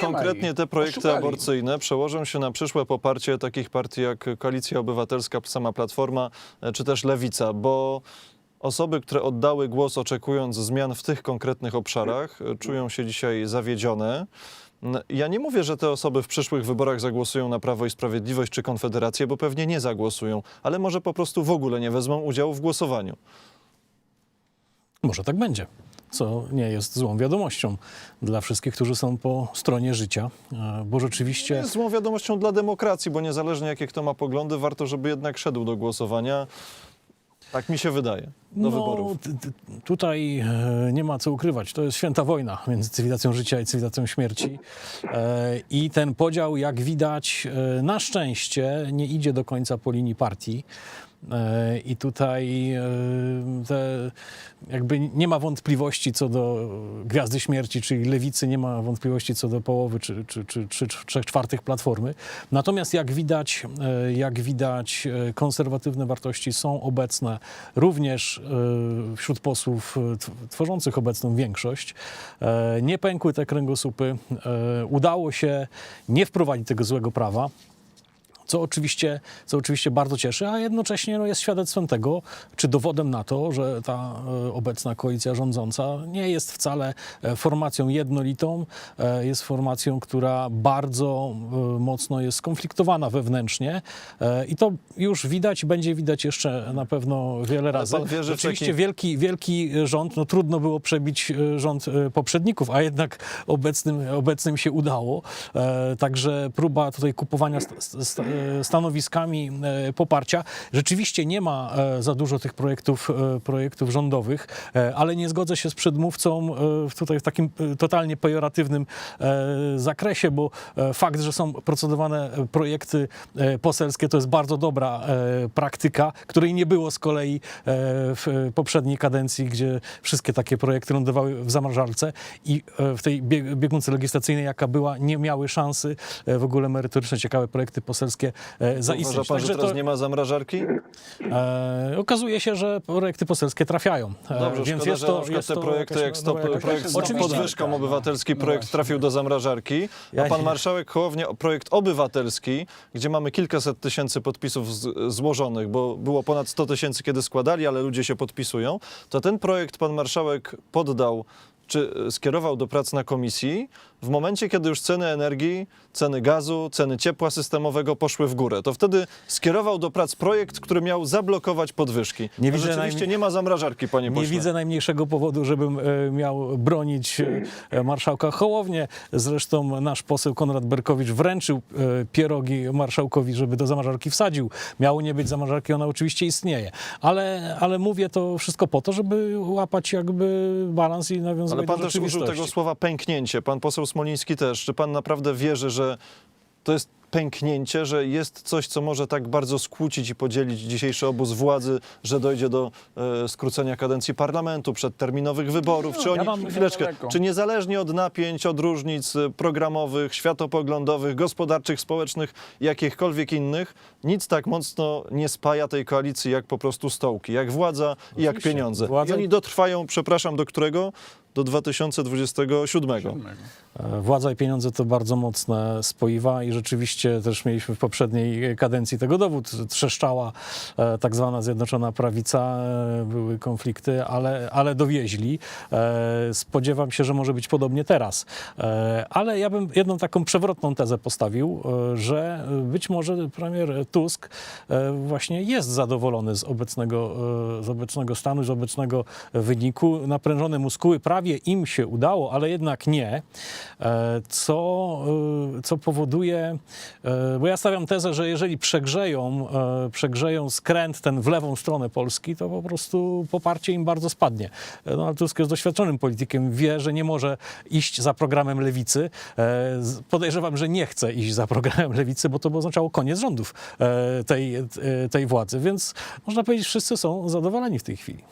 Konkretnie te projekty Oszukali. aborcyjne przełożą się na przyszłe poparcie takich partii jak Koalicja Obywatelska, sama Platforma e, czy też Lewica, bo osoby, które oddały głos oczekując zmian w tych konkretnych obszarach, e, czują się dzisiaj zawiedzione. Ja nie mówię, że te osoby w przyszłych wyborach zagłosują na Prawo i Sprawiedliwość czy Konfederację, bo pewnie nie zagłosują, ale może po prostu w ogóle nie wezmą udziału w głosowaniu. Może tak będzie, co nie jest złą wiadomością dla wszystkich, którzy są po stronie życia, e, bo rzeczywiście jest złą wiadomością dla demokracji, bo niezależnie jakie kto ma poglądy, warto, żeby jednak szedł do głosowania. Tak mi się wydaje, do wyborów. t- t- tutaj e, nie ma co ukrywać. To jest święta wojna między cywilizacją życia i cywilizacją śmierci. E, I ten podział, jak widać, e, na szczęście nie idzie do końca po linii partii. I tutaj te, jakby nie ma wątpliwości co do Gwiazdy Śmierci, czyli Lewicy, nie ma wątpliwości co do połowy czy, czy, czy, czy trzech czwartych Platformy. Natomiast jak widać, jak widać, konserwatywne wartości są obecne również wśród posłów tw- tworzących obecną większość. E, Nie pękły te kręgosłupy. E, Udało się nie wprowadzić tego złego prawa co oczywiście, co oczywiście bardzo cieszy, a jednocześnie no, jest świadectwem tego, czy dowodem na to, że ta e, obecna koalicja rządząca nie jest wcale e, formacją jednolitą, e, jest formacją, która bardzo mocno jest skonfliktowana wewnętrznie i to już widać będzie widać jeszcze na pewno wiele razy. wie, że Oczywiście Czeki- wielki, wielki rząd, no trudno było przebić rząd poprzedników, a jednak obecnym, obecnym się udało. Także próba tutaj kupowania st- st- stanowiskami e, poparcia. Rzeczywiście nie ma e, za dużo tych projektów, e, projektów rządowych, e, ale nie zgodzę się z przedmówcą e, tutaj w takim e, totalnie pejoratywnym e, zakresie, bo e, fakt, że są procedowane e, projekty e, poselskie, to jest bardzo dobra e, praktyka, której nie było z kolei e, w poprzedniej kadencji, gdzie wszystkie takie projekty lądowały w zamrażarce i e, w tej bieg- biegunce legislacyjnej, jaka była, nie miały szansy e, w ogóle merytoryczne, ciekawe projekty poselskie e, zaistnieć. Uważa pan, że Także teraz to, nie ma zamrażarki? e, okazuje się, że projekty poselskie trafiają. E, Dobrze, więc szkoda, jest że to, przykład jest te to projekty jakaś jak stop, jakaś- projekt Stop Oczywiście. Podwyżkom Obywatelski, No projekt właśnie. trafił do zamrażarki, a pan marszałek Hołownia projekt obywatelski, gdzie mamy kilkaset tysięcy podpisów z, złożonych, bo było ponad 100 tysięcy, kiedy składali, ale ludzie się podpisują, to ten projekt pan marszałek poddał czy e, skierował do prac na komisji w momencie, kiedy już ceny energii, ceny gazu, ceny ciepła systemowego poszły w górę. To wtedy skierował do prac projekt, który miał zablokować podwyżki. Nie No widzę Rzeczywiście najmniej- nie ma zamrażarki, panie Nie pośle. widzę najmniejszego powodu, żebym e, miał bronić e, marszałka Hołownię. Zresztą nasz poseł Konrad Berkowicz wręczył e, pierogi marszałkowi, żeby do zamrażarki wsadził. Miało nie być zamrażarki, ona oczywiście istnieje. Ale, ale mówię to wszystko po to, żeby łapać jakby balans i nawiązywać Ale pan też użył tego słowa pęknięcie. Pan poseł Smoliński też. Czy pan naprawdę wierzy, że to jest pęknięcie, że jest coś, co może tak bardzo skłócić i podzielić dzisiejszy obóz władzy, że dojdzie do e, skrócenia kadencji parlamentu, przedterminowych wyborów? czy ja oni, mam- chwileczkę, czy niezależnie od napięć, od różnic e, programowych, światopoglądowych, gospodarczych, społecznych, jakichkolwiek innych, nic tak mocno nie spaja tej koalicji jak po prostu stołki, jak władza i jak Oczywiście. pieniądze. Władza i- oni dotrwają, przepraszam, do którego? Do 2027. E, Władza i pieniądze to bardzo mocne spoiwa i rzeczywiście też mieliśmy w poprzedniej kadencji tego dowód. Trzeszczała e, tak zwana Zjednoczona Prawica, e, były konflikty, ale, ale dowieźli. Spodziewam się, że może być podobnie teraz. Ale ja bym jedną taką przewrotną tezę postawił, że być może premier Tusk właśnie jest zadowolony z obecnego, z obecnego stanu, z obecnego wyniku. Naprężone muskuły prawie im się udało, ale jednak nie, E, co, e, co powoduje, e, bo ja stawiam tezę, że jeżeli przegrzeją, przegrzeją skręt ten w lewą stronę Polski, to po prostu poparcie im bardzo spadnie. Donald Tusk jest doświadczonym politykiem, wie, że nie może iść za programem lewicy. Podejrzewam, że nie chce iść za programem lewicy, bo to by oznaczało koniec rządów tej, tej władzy, więc można powiedzieć, wszyscy są zadowoleni w tej chwili.